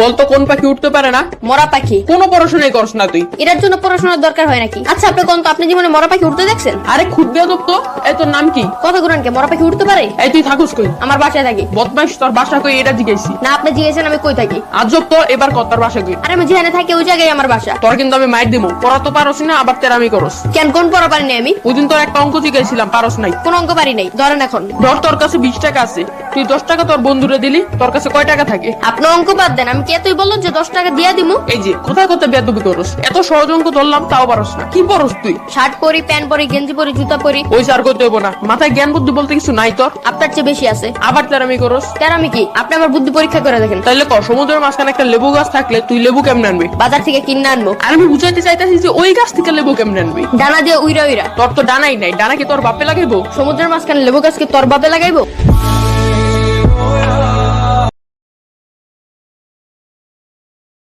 বলতো কোন পাখি উঠতে পারে না? মরা পাখি। কোনো পড়াশোনাই করস না তুই। এটার জন্য পড়াশোনার দরকার হয় নাকি? আচ্ছা আপনি কোন তো আপনি জীবনে মরা পাখি উঠতে দেখছেন? আরে খুব বেদব তো। এই তোর নাম কি? কত গুরানকে মরা পাখি উঠতে পারে? এই তুই থাকুস কই? আমার বাসায় থাকি। বদমাইশ তোর বাসা কই? এটা জিজ্ঞাসি। না আপনি জিজ্ঞেসেন আমি কই থাকি? আজব তো এবার কত তোর বাসা কই? আর আমি যেখানে থাকি ওই জায়গায় আমার বাসা। তোর কিন্তু আমি মাইর দিমু। পড়া তো পারস না আবার তেরামি করস। কেন কোন পড়া পারি নাই আমি? ওই দিন তোর একটা অঙ্ক জিজ্ঞাসিলাম পারস নাই। কোন অঙ্ক পারি নাই ধরেন এখন। ধর তোর কাছে বিশ টাকা আছে। তুই দশ টাকা তোর বন্ধুরে দিলি তোর কাছে কয় টাকা থাকে? আপনি অঙ্ক বাদ দেন আমি কে তুই বলল যে দশ টাকা দিয়া দিমু? এই যে কোথায় কোথায় বেদবি করস? এত সহজ অঙ্ক ধরলাম তাও পারস না। কি পড়স তুই? শার্ট পরি প্যান্ট পরি গেঞ্জি পরি জুতা পরি। ওই সার করতে হইব না। মাথায় জ্ঞান বুদ্ধি বলতে কিছু নাই তোর? আপনার চেয়ে বেশি আছে। আবার তেরামি করস? আমি কি? আপনি আমার বুদ্ধি পরীক্ষা করে দেখেন। তাইলে ক সমুদ্রের মাঝখানে একটা লেবু গাছ থাকলে তুই লেবু কেমনে আনবি? বাজার থেকে কিনে আনব। আর আমি বুঝাইতে চাইতেছি যে ওই গাছ থেকে লেবু কেমনে আনবি? ডানা দিয়ে উইরা উইরা। তোর তো ডানাই নাই। ডানা কি তোর বাপে লাগাইবো? সমুদ্রের মাঝখানে লেবু গাছকে তোর বাপে লাগাইবো?